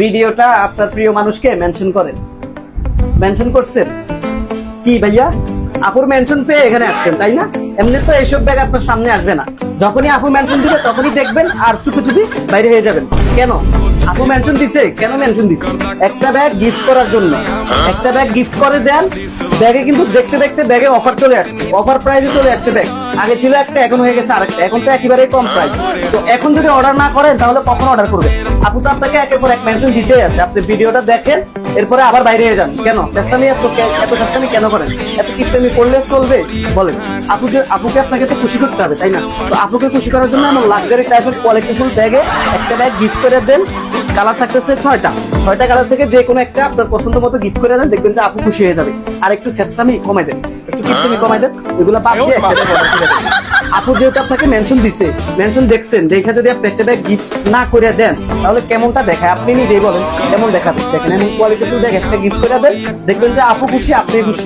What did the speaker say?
ভিডিওটা আপনার প্রিয় মানুষকে মেনশন করেন। মেনশন করছেন? কি ভাইয়া? আপুর মেনশন পেয়ে এখানে আসছেন, তাই না? এমনি তো এইসব ব্যাগ আপনার সামনে আসবে না। যখনই আপু মেনশন দিবে, তখনই দেখবেন আর চুপি চুপি বাইরে হয়ে যাবেন। কেন? আপু মেনশন দিছে, কেন মেনশন দিছে? একটা ব্যাগ গিফট করার জন্য। একটা ব্যাগ গিফট করে দেন ব্যাগে কিন্তু দেখতে দেখতে ব্যাগে অফার চলে আসছে। অফার প্রাইসে চলে আসছে ব্যাগ আগে ছিল একটা, এখন হয়ে গেছে আরেকটা। এখন তো একেবারেই কম প্রাইস তো এখন যদি অর্ডার না করেন, তাহলে কখন অর্ডার করবে আপু তো আপনাকে একের পর এক মেনশন দিতেই আছে। আপনি ভিডিওটা দেখেন, এরপরে আবার বাইরে যান। কেন? চেষ্টামি এত এত চেষ্টামি কেন করেন? এত কিপটামি করলে চলবে? বলেন। আপুকে আপুকে আপনাকে তো খুশি করতে হবে, তাই না? তো আপুকে খুশি করার জন্য এমন লাক্সারি টাইপের কোয়ালিটিফুল ব্যাগে একটা ব্যাগ গিফট করে দেন। কালার থাকতেছে ছয়টা। ছয়টা কালার থেকে যে কোনো একটা আপনার পছন্দ মতো গিফট করে দেন, দেখবেন যে আপু খুশি হয়ে যাবে। আর একটু চেষ্টামি কমাই দেন। কমাই দেন বাদ দিয়ে একটা দেন। আপু যেহেতু আপনাকে মেনশন দিছে মেনশন দেখছেন দেখে যদি আপনি একটা ব্যাগ গিফট না করে দেন তাহলে কেমনটা দেখায়? আপনি নিজেই বলেন কেমন দেখাবে? দেখেন এমন কোয়ালিটি দেখেন একটা গিফট করে দেন দেখবেন যে আপু খুশি আপনি খুশি।